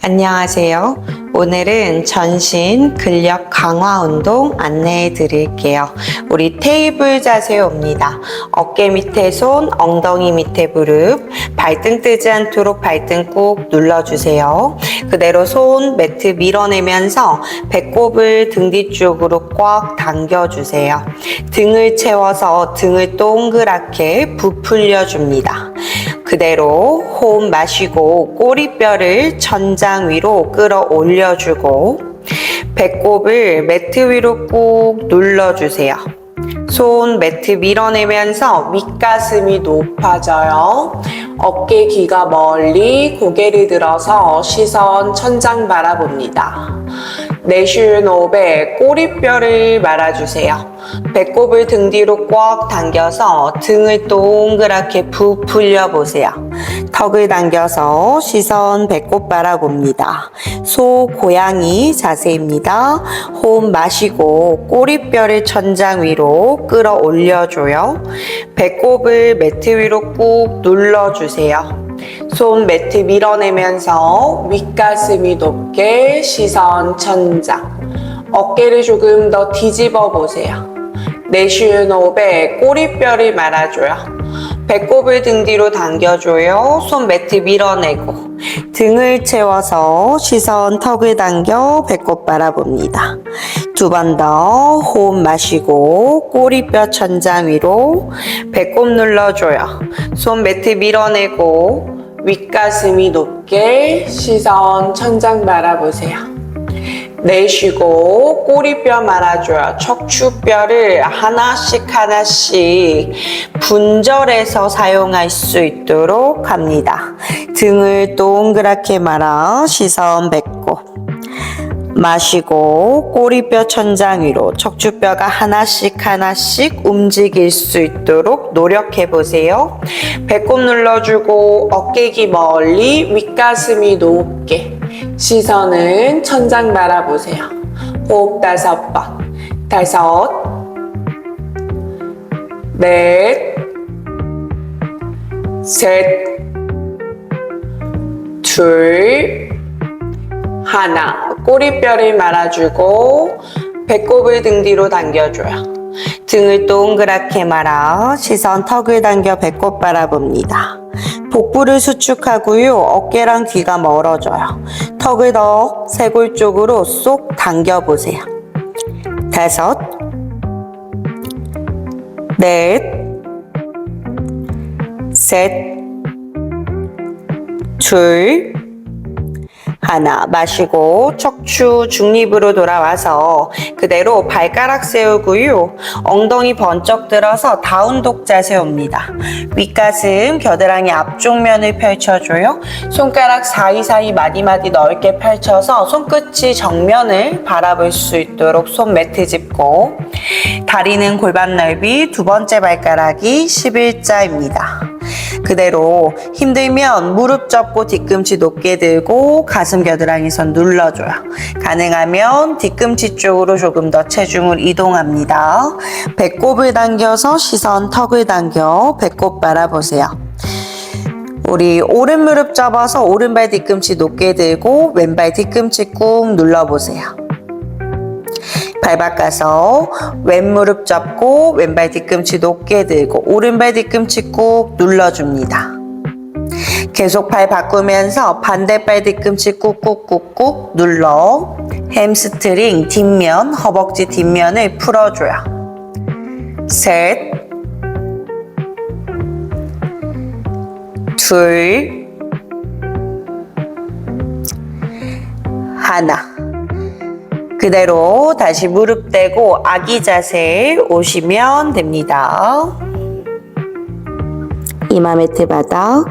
안녕하세요. 오늘은 전신 근력 강화 운동 안내해 드릴게요. 우리 테이블 자세입니다. 어깨 밑에 손, 엉덩이 밑에 무릎, 발등 뜨지 않도록 발등 꾹 눌러주세요. 그대로 손 매트 밀어내면서 배꼽을 등 뒤쪽으로 꽉 당겨주세요. 등을 채워서 등을 동그랗게 부풀려 줍니다. 그대로 호흡 마시고 꼬리뼈를 천장 위로 끌어올려주고 배꼽을 매트 위로 꾹 눌러주세요. 손 매트 밀어내면서 윗가슴이 높아져요. 어깨 귀가 멀리 고개를 들어서 시선 천장 바라봅니다. 내쉬는 호흡에 꼬리뼈를 말아주세요. 배꼽을 등 뒤로 꽉 당겨서 등을 동그랗게 부풀려 보세요. 턱을 당겨서 시선 배꼽 바라봅니다. 소 고양이 자세입니다. 호흡 마시고 꼬리뼈를 천장 위로 끌어 올려줘요. 배꼽을 매트 위로 꾹 눌러주세요. 손 매트 밀어내면서 윗가슴이 높게 시선 천장. 어깨를 조금 더 뒤집어 보세요. 내쉬는 호흡에 꼬리뼈를 말아줘요. 배꼽을 등 뒤로 당겨줘요. 손 매트 밀어내고 등을 채워서 시선 턱을 당겨 배꼽 바라봅니다. 두 번 더 호흡 마시고 꼬리뼈 천장 위로 배꼽 눌러줘요. 손 매트 밀어내고 윗가슴이 높게 시선 천장 바라보세요. 내쉬고 꼬리뼈 말아줘요. 척추뼈를 하나씩 하나씩 분절해서 사용할 수 있도록 합니다. 등을 동그랗게 말아 시선 배꼽. 마시고 꼬리뼈 천장 위로 척추뼈가 하나씩 하나씩 움직일 수 있도록 노력해 보세요. 배꼽 눌러주고 어깨기 멀리 윗가슴이 높게 시선은 천장 바라보세요. 호흡 다섯 번. 다섯, 넷, 셋, 둘, 하나. 꼬리뼈를 말아주고 배꼽을 등 뒤로 당겨줘요. 등을 동그랗게 말아 시선 턱을 당겨 배꼽 바라봅니다. 복부를 수축하고요. 어깨랑 귀가 멀어져요. 턱을 더 쇄골 쪽으로 쏙 당겨 보세요. 다섯, 넷, 셋, 둘, 하나 마시고 척추 중립으로 돌아와서 그대로 발가락 세우고요. 엉덩이 번쩍 들어서 다운 독 자세 옵니다. 윗가슴 겨드랑이 앞쪽 면을 펼쳐줘요. 손가락 사이사이 마디마디 넓게 펼쳐서 손끝이 정면을 바라볼 수 있도록 손 매트 짚고 다리는 골반 넓이 두 번째 발가락이 11자입니다. 그대로 힘들면 무릎 접고 뒤꿈치 높게 들고 가슴 겨드랑이 선 눌러줘요. 가능하면 뒤꿈치 쪽으로 조금 더 체중을 이동합니다. 배꼽을 당겨서 시선 턱을 당겨 배꼽 바라보세요. 우리 오른 무릎 접어서 오른발 뒤꿈치 높게 들고 왼발 뒤꿈치 꾹 눌러보세요. 발 바꿔서 왼무릎 접고 왼발 뒤꿈치 높게 들고 오른발 뒤꿈치 꾹 눌러줍니다. 계속 발 바꾸면서 반대발 뒤꿈치 꾹꾹꾹꾹 눌러 햄스트링 뒷면, 허벅지 뒷면을 풀어줘요. 셋, 둘, 하나. 그대로 다시 무릎 대고 아기 자세 오시면 됩니다. 이마 매트 바닥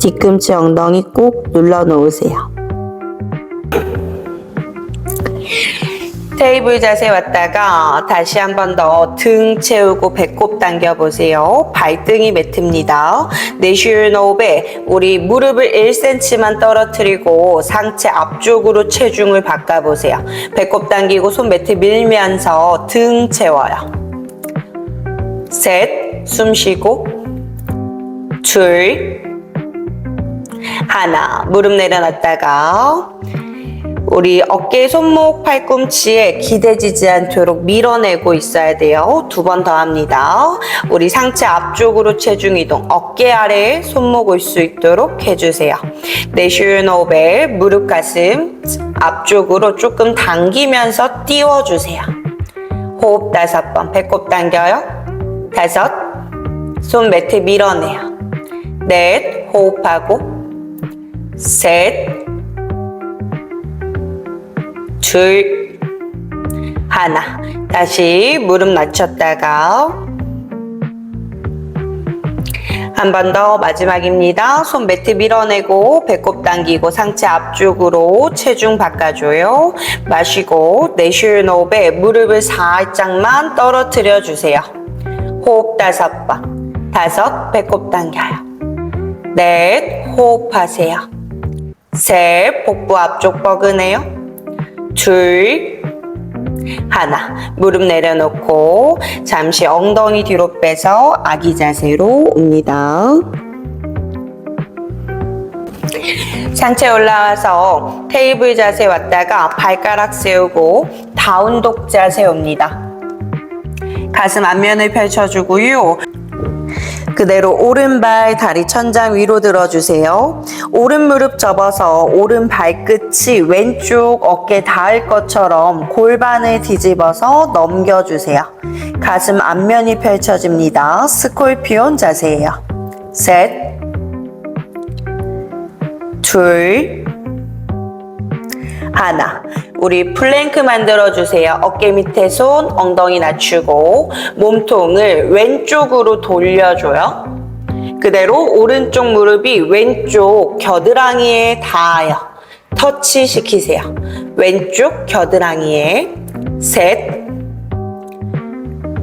뒤꿈치 엉덩이 꼭 눌러 놓으세요. 테이블 자세 왔다가 다시 한 번 더 등 채우고 배꼽 당겨 보세요. 발등이 매트입니다. 내쉬는 호흡에 우리 무릎을 1cm만 떨어뜨리고 상체 앞쪽으로 체중을 바꿔 보세요. 배꼽 당기고 손 매트 밀면서 등 채워요. 셋, 숨 쉬고 둘, 하나, 무릎 내려놨다가 우리 어깨, 손목, 팔꿈치에 기대지지 않도록 밀어내고 있어야 돼요. 두 번 더 합니다. 우리 상체 앞쪽으로 체중 이동, 어깨 아래에 손목 올 수 있도록 해주세요. 내쉬는 호흡에 무릎 가슴 앞쪽으로 조금 당기면서 띄워주세요. 호흡 다섯 번, 배꼽 당겨요. 다섯, 손 매트 밀어내요. 넷, 호흡하고. 셋, 둘, 하나. 다시 무릎 낮췄다가 한 번 더 마지막입니다. 손 매트 밀어내고 배꼽 당기고 상체 앞쪽으로 체중 바꿔줘요. 마시고 내쉬는 호흡에 무릎을 살짝만 떨어뜨려 주세요. 호흡 다섯 번. 다섯 배꼽 당겨요. 넷 호흡하세요. 셋 복부 앞쪽 뻐근해요. 둘 하나 무릎 내려놓고 잠시 엉덩이 뒤로 빼서 아기 자세로 옵니다. 상체 올라와서 테이블 자세 왔다가 발가락 세우고 다운독 자세 옵니다. 가슴 앞면을 펼쳐주고요. 그대로 오른발 다리 천장 위로 들어주세요. 오른 무릎 접어서 오른 발끝이 왼쪽 어깨 닿을 것처럼 골반을 뒤집어서 넘겨주세요. 가슴 앞면이 펼쳐집니다. 스콜피온 자세예요. 셋, 둘, 하나. 우리 플랭크 만들어주세요. 어깨 밑에 손, 엉덩이 낮추고 몸통을 왼쪽으로 돌려줘요. 그대로 오른쪽 무릎이 왼쪽 겨드랑이에 닿아요. 터치 시키세요. 왼쪽 겨드랑이에 셋,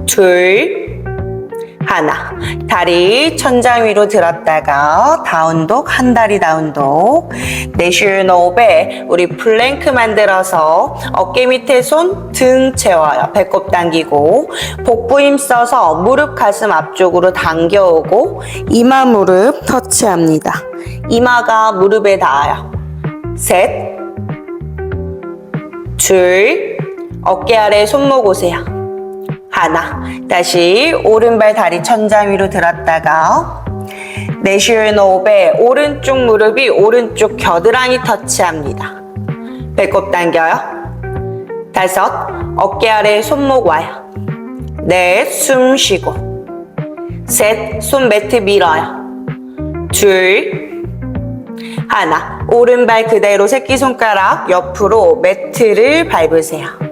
둘, 하나. 다리 천장 위로 들었다가 다운독, 한 다리 다운독. 내쉬는 호흡에 우리 플랭크 만들어서 어깨 밑에 손, 등 채워요. 배꼽 당기고 복부 힘 써서 무릎 가슴 앞쪽으로 당겨오고 이마 무릎 터치합니다. 이마가 무릎에 닿아요. 셋, 둘, 어깨 아래 손목 오세요. 하나. 다시 오른발 다리 천장 위로 들었다가 내쉬는 호흡에 오른쪽 무릎이 오른쪽 겨드랑이 터치합니다. 배꼽 당겨요. 다섯. 어깨 아래 손목 와요. 넷. 숨 쉬고. 셋. 손 매트 밀어요. 둘. 하나. 오른발 그대로 새끼손가락 옆으로 매트를 밟으세요.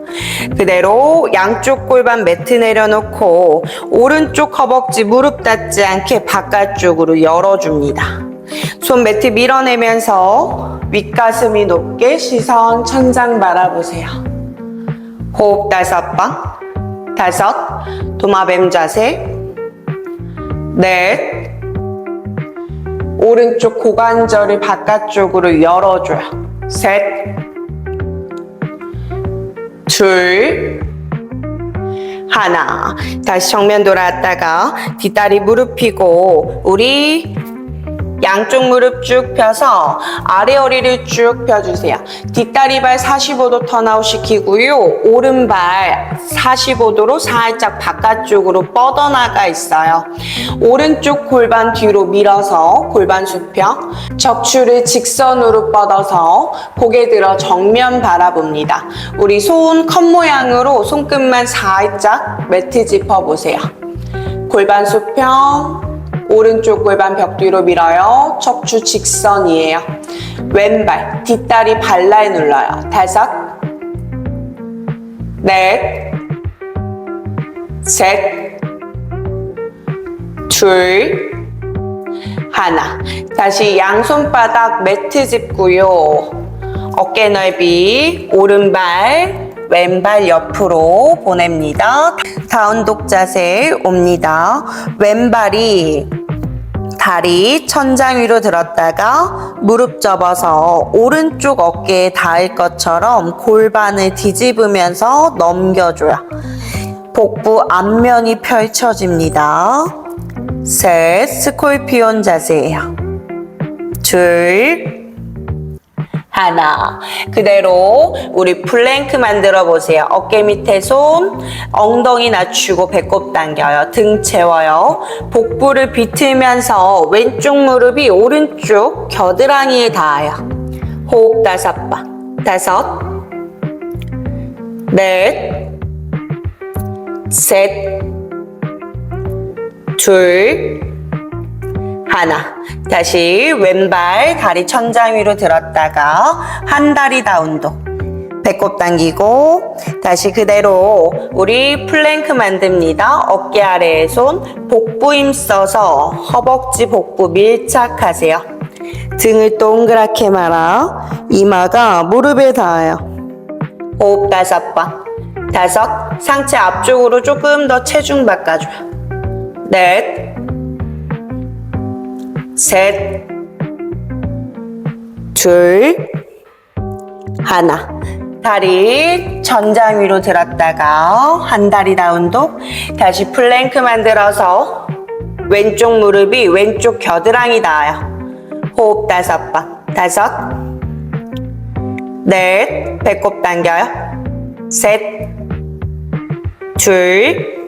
그대로 양쪽 골반 매트 내려놓고 오른쪽 허벅지 무릎 닿지 않게 바깥쪽으로 열어줍니다. 손 매트 밀어내면서 윗가슴이 높게 시선 천장 바라보세요. 호흡 다섯 번. 다섯. 도마뱀 자세. 넷. 오른쪽 고관절을 바깥쪽으로 열어줘요. 셋. 둘, 하나. 다시 정면 돌아왔다가 뒷다리 무릎 펴고 우리 양쪽 무릎 쭉 펴서 아래 허리를 쭉 펴주세요. 뒷다리발 45도 턴아웃 시키고요. 오른발 45도로 살짝 바깥쪽으로 뻗어나가 있어요. 오른쪽 골반 뒤로 밀어서 골반 수평. 척추를 직선으로 뻗어서 고개 들어 정면 바라봅니다. 우리 손 컵 모양으로 손끝만 살짝 매트 짚어보세요. 골반 수평. 오른쪽 골반 벽 뒤로 밀어요. 척추 직선이에요. 왼발 뒷다리 발라에 눌러요. 다섯, 넷, 셋, 둘, 하나. 다시 양손바닥 매트 짚고요. 어깨 넓이 오른발 왼발 옆으로 보냅니다. 다운독 자세 옵니다. 왼발이 다리 천장 위로 들었다가 무릎 접어서 오른쪽 어깨에 닿을 것처럼 골반을 뒤집으면서 넘겨줘요. 복부 앞면이 펼쳐집니다. 셋, 스콜피온 자세예요. 둘, 하나. 그대로 우리 플랭크 만들어 보세요. 어깨 밑에 손, 엉덩이 낮추고 배꼽 당겨요. 등 채워요. 복부를 비틀면서 왼쪽 무릎이 오른쪽 겨드랑이에 닿아요. 호흡 다섯 번. 다섯, 넷, 셋, 둘, 하나. 다시 왼발 다리 천장 위로 들었다가 한 다리 다운도. 배꼽 당기고 다시 그대로 우리 플랭크 만듭니다. 어깨 아래에 손 복부 힘 써서 허벅지 복부 밀착하세요. 등을 동그랗게 말아 이마가 무릎에 닿아요. 호흡 다섯 번. 다섯. 상체 앞쪽으로 조금 더 체중 바꿔줘요. 넷. 셋, 둘, 하나. 다리 전장 위로 들었다가 한 다리 다운독. 다시 플랭크 만들어서 왼쪽 무릎이 왼쪽 겨드랑이 닿아요. 호흡 다섯 번. 다섯, 넷, 배꼽 당겨요. 셋, 둘,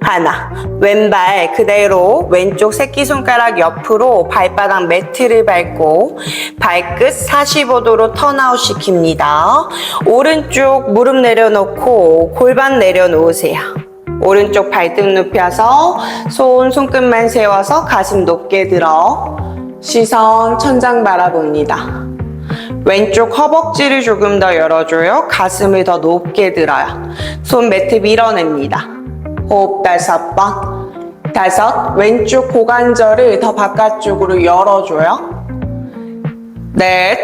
하나. 왼발 그대로 왼쪽 새끼손가락 옆으로 발바닥 매트를 밟고 발끝 45도로 턴아웃 시킵니다. 오른쪽 무릎 내려놓고 골반 내려놓으세요. 오른쪽 발등 눕혀서 손 손끝만 세워서 가슴 높게 들어 시선 천장 바라봅니다. 왼쪽 허벅지를 조금 더 열어줘요. 가슴을 더 높게 들어요. 손 매트 밀어냅니다. 호흡 다섯 번. 다섯. 왼쪽 고관절을 더 바깥쪽으로 열어줘요. 넷.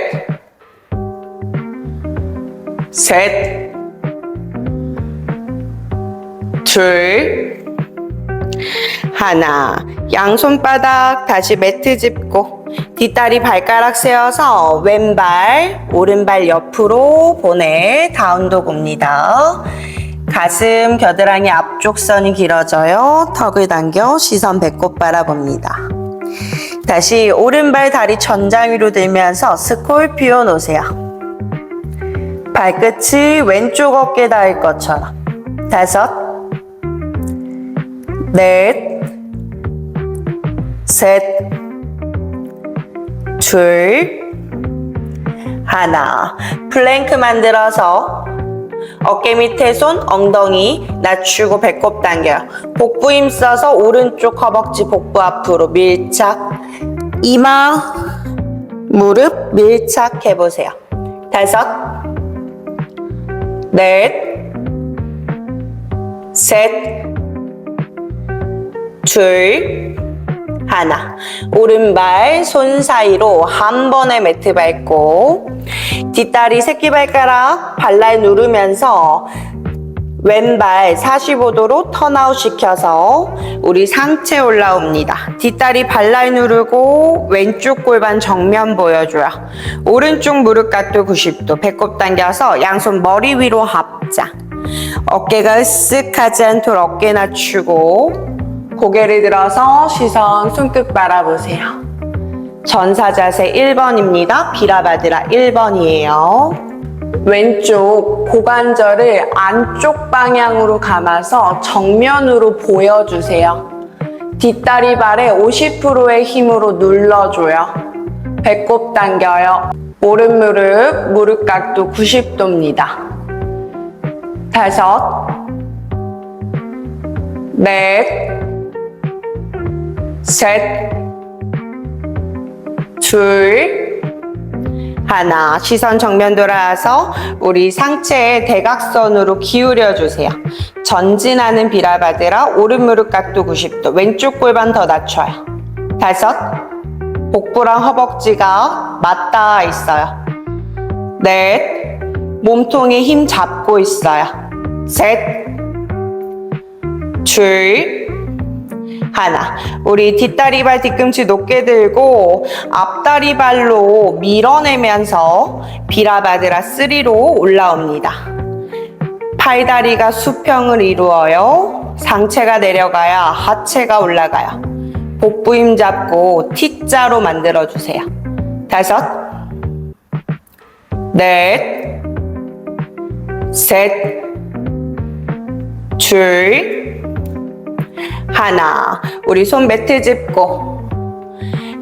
셋. 둘. 하나. 양손바닥 다시 매트 짚고 뒷다리 발가락 세워서 왼발, 오른발 옆으로 보내 다운도 봅니다. 가슴, 겨드랑이 앞쪽 선이 길어져요. 턱을 당겨 시선 배꼽 바라봅니다. 다시 오른발 다리 전장 위로 들면서 스콜피오 놓으세요. 발끝이 왼쪽 어깨 닿을 것처럼. 다섯, 넷, 셋, 둘, 하나. 플랭크 만들어서 어깨 밑에 손, 엉덩이 낮추고 배꼽 당겨요. 복부 힘 써서 오른쪽 허벅지 복부 앞으로 밀착. 이마, 무릎 밀착해 보세요. 다섯, 넷, 셋, 둘, 하나. 오른발 손 사이로 한 번에 매트 밟고 뒷다리 새끼발가락 발날 누르면서 왼발 45도로 턴아웃 시켜서 우리 상체 올라옵니다. 뒷다리 발날 누르고 왼쪽 골반 정면 보여줘요. 오른쪽 무릎 각도 90도 배꼽 당겨서 양손 머리 위로 합장. 어깨가 으쓱하지 않도록 어깨 낮추고 고개를 들어서 시선 손끝 바라보세요. 전사 자세 1번입니다. 비라바드라 1번이에요. 왼쪽 고관절을 안쪽 방향으로 감아서 정면으로 보여주세요. 뒷다리 발에 50%의 힘으로 눌러줘요. 배꼽 당겨요. 오른 무릎, 무릎 각도 90도입니다. 다섯, 넷, 셋, 둘, 하나. 시선 정면 돌아와서 우리 상체에 대각선으로 기울여 주세요. 전진하는 비라바드라 오른 무릎 각도 90도. 왼쪽 골반 더 낮춰요. 다섯. 복부랑 허벅지가 맞닿아 있어요. 넷. 몸통에 힘 잡고 있어요. 셋. 둘. 하나. 우리 뒷다리발 뒤꿈치 높게 들고 앞다리발로 밀어내면서 비라바드라 3로 올라옵니다. 팔다리가 수평을 이루어요. 상체가 내려가야 하체가 올라가요. 복부 힘 잡고 T자로 만들어 주세요. 다섯, 넷, 셋, 줄, 하나. 우리 손 매트 짚고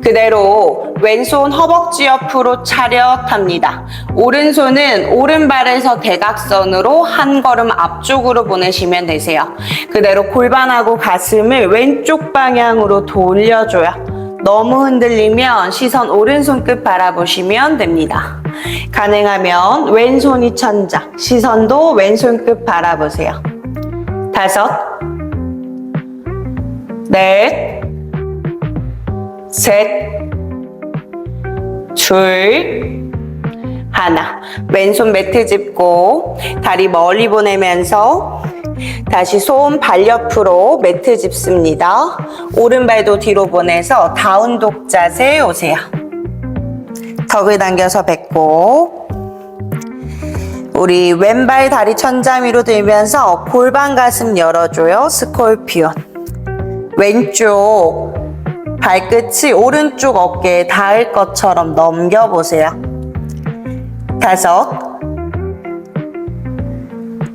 그대로 왼손 허벅지 옆으로 차렷합니다. 오른손은 오른발에서 대각선으로 한 걸음 앞쪽으로 보내시면 되세요. 그대로 골반하고 가슴을 왼쪽 방향으로 돌려줘요. 너무 흔들리면 시선 오른손 끝 바라보시면 됩니다. 가능하면 왼손이 천장, 시선도 왼손 끝 바라보세요. 다섯, 넷, 셋, 둘, 하나. 왼손 매트 짚고 다리 멀리 보내면서 다시 손발 옆으로 매트 짚습니다. 오른발도 뒤로 보내서 다운 독 자세 오세요. 턱을 당겨서 뱉고 우리 왼발 다리 천장 위로 들면서 골반 가슴 열어줘요. 스콜피온. 왼쪽 발끝이 오른쪽 어깨에 닿을 것처럼 넘겨보세요. 다섯,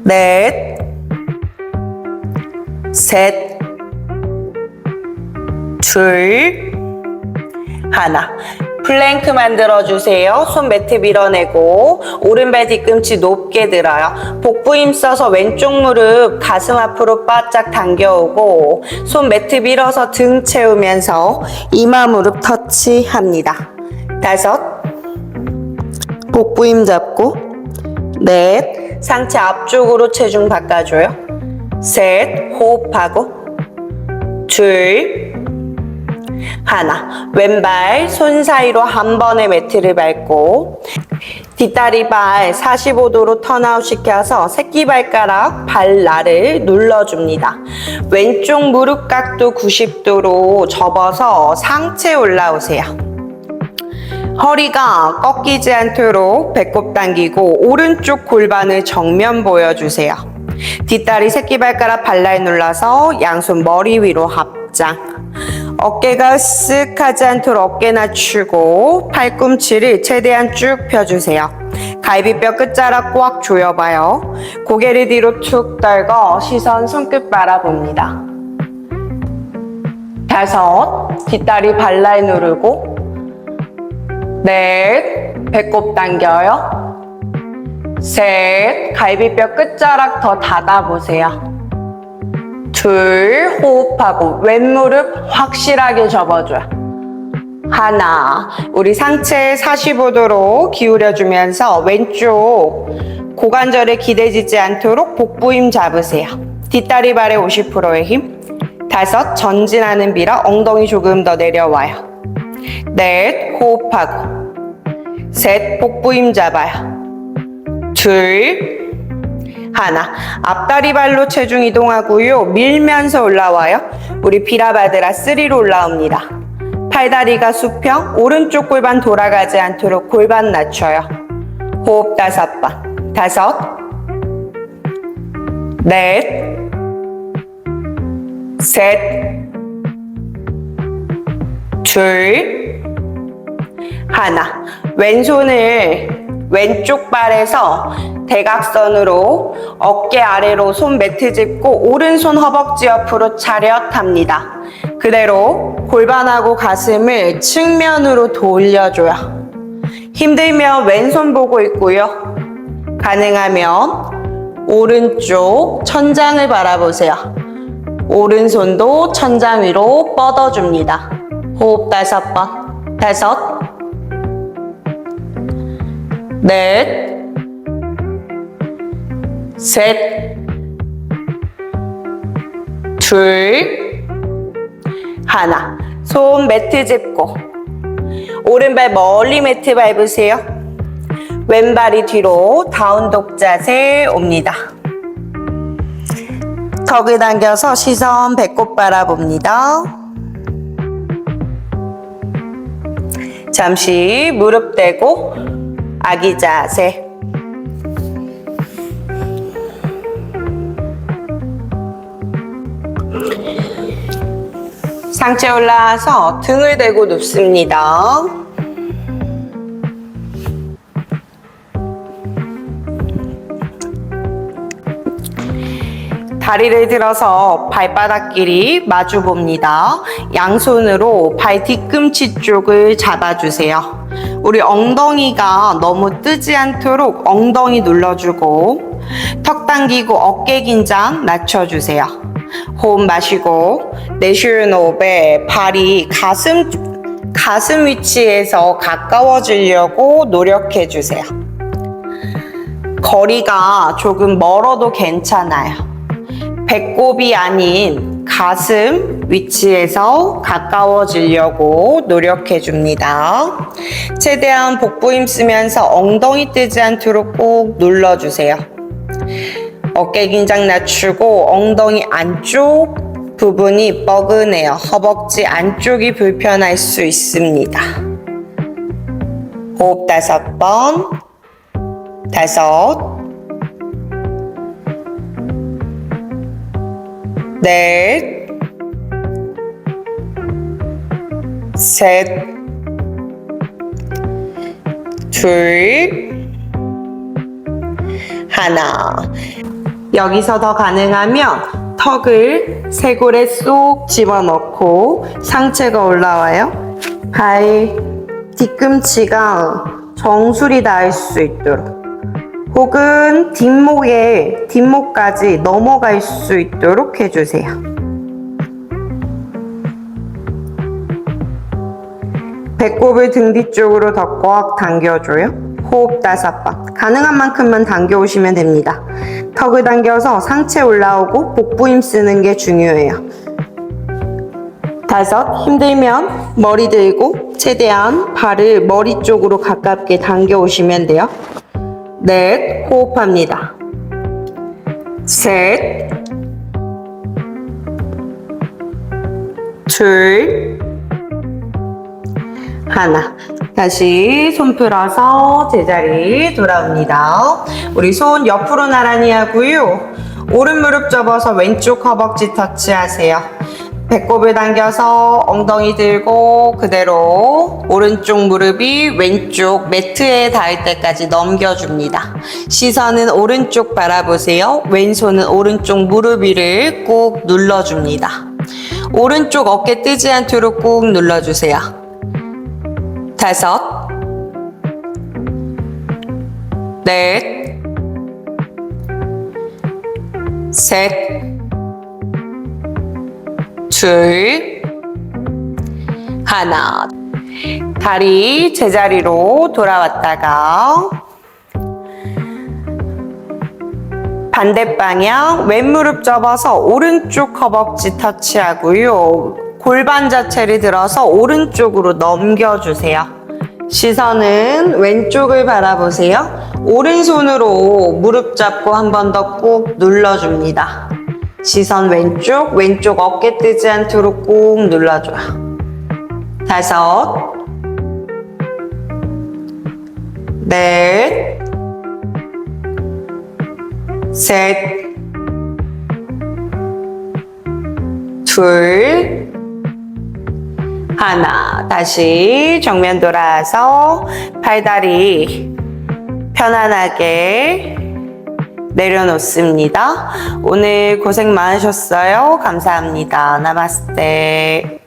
넷, 셋, 둘, 하나. 플랭크 만들어주세요. 손 매트 밀어내고 오른발 뒤꿈치 높게 들어요. 복부 힘 써서 왼쪽 무릎 가슴 앞으로 바짝 당겨오고 손 매트 밀어서 등 채우면서 이마 무릎 터치합니다. 다섯 복부 힘 잡고 넷 상체 앞쪽으로 체중 바꿔줘요. 셋 호흡하고 둘 하나 왼발 손 사이로 한 번에 매트를 밟고 뒷다리 발 45도로 턴아웃 시켜서 새끼발가락 발날을 눌러줍니다. 왼쪽 무릎 각도 90도로 접어서 상체 올라오세요. 허리가 꺾이지 않도록 배꼽 당기고 오른쪽 골반을 정면 보여주세요. 뒷다리 새끼발가락 발라에 눌러서 양손 머리 위로 합장. 어깨가 으쓱하지 않도록 어깨 낮추고 팔꿈치를 최대한 쭉 펴주세요. 갈비뼈 끝자락 꽉 조여봐요. 고개를 뒤로 툭 떨고 시선 손끝 바라봅니다. 다섯, 뒷다리 발라에 누르고 넷, 배꼽 당겨요. 셋, 갈비뼈 끝자락 더 닫아보세요. 둘, 호흡하고 왼무릎 확실하게 접어줘요. 하나, 우리 상체 45도로 기울여주면서 왼쪽 고관절에 기대지지 않도록 복부 힘 잡으세요. 뒷다리 발에 50%의 힘. 다섯, 전진하는 비라 엉덩이 조금 더 내려와요. 넷, 호흡하고. 셋, 복부 힘 잡아요. 둘, 하나. 앞다리 발로 체중 이동하고요. 밀면서 올라와요. 우리 비라바드라 3로 올라옵니다. 팔다리가 수평, 오른쪽 골반 돌아가지 않도록 골반 낮춰요. 호흡 다섯 번. 다섯, 넷, 셋, 둘, 하나. 왼손을 왼쪽 발에서 대각선으로 어깨 아래로 손 매트 짚고 오른손 허벅지 옆으로 차렷합니다. 그대로 골반하고 가슴을 측면으로 돌려줘요. 힘들면 왼손 보고 있고요. 가능하면 오른쪽 천장을 바라보세요. 오른손도 천장 위로 뻗어줍니다. 호흡 다섯 번. 다섯. 넷. 셋. 둘. 하나. 손 매트 짚고. 오른발 멀리 매트 밟으세요. 왼발이 뒤로 다운독 자세 옵니다. 턱을 당겨서 시선 배꼽 바라봅니다. 잠시 무릎 대고 아기 자세. 상체 올라와서 등을 대고 눕습니다. 다리를 들어서 발바닥 길이 마주 봅니다. 양손으로 발 뒤꿈치 쪽을 잡아주세요. 우리 엉덩이가 너무 뜨지 않도록 엉덩이 눌러주고 턱 당기고 어깨 긴장 낮춰주세요. 호흡 마시고 내쉬는 호흡에 발이 가슴 가슴 위치에서 가까워지려고 노력해 주세요. 거리가 조금 멀어도 괜찮아요. 배꼽이 아닌 가슴 위치에서 가까워지려고 노력해 줍니다. 최대한 복부 힘 쓰면서 엉덩이 뜨지 않도록 꼭 눌러주세요. 어깨 긴장 낮추고 엉덩이 안쪽 부분이 뻐근해요. 허벅지 안쪽이 불편할 수 있습니다. 호흡 다섯 번, 다섯, 넷, 셋, 둘, 하나. 여기서 더 가능하면 턱을 쇄골에 쏙 집어넣고 상체가 올라와요. 발 뒤꿈치가 정수리 닿을 수 있도록 혹은 뒷목에 뒷목까지 넘어갈 수 있도록 해주세요. 배꼽을 등 뒤쪽으로 더 꽉 당겨줘요. 호흡 다섯 번. 가능한 만큼만 당겨오시면 됩니다. 턱을 당겨서 상체 올라오고 복부 힘 쓰는 게 중요해요. 다섯, 힘들면 머리 들고 최대한 발을 머리 쪽으로 가깝게 당겨 오시면 돼요. 넷, 호흡합니다. 셋, 둘, 하나. 다시 손 풀어서 제자리 돌아옵니다. 우리 손 옆으로 나란히 하고요. 오른 무릎 접어서 왼쪽 허벅지 터치하세요. 배꼽을 당겨서 엉덩이 들고 그대로 오른쪽 무릎이 왼쪽 매트에 닿을 때까지 넘겨줍니다. 시선은 오른쪽 바라보세요. 왼손은 오른쪽 무릎 위를 꾹 눌러줍니다. 오른쪽 어깨 뜨지 않도록 꾹 눌러주세요. 다섯, 넷, 셋, 둘, 하나. 다리 제자리로 돌아왔다가 반대 방향 왼무릎 접어서 오른쪽 허벅지 터치하고요. 골반 자체를 들어서 오른쪽으로 넘겨주세요. 시선은 왼쪽을 바라보세요. 오른손으로 무릎 잡고 한 번 더 꾹 눌러줍니다. 시선 왼쪽, 왼쪽 어깨 뜨지 않도록 꾹 눌러줘요. 다섯, 넷, 셋, 둘, 하나. 다시 정면 돌아서 팔다리 편안하게 내려놓습니다. 오늘 고생 많으셨어요. 감사합니다. 나마스테.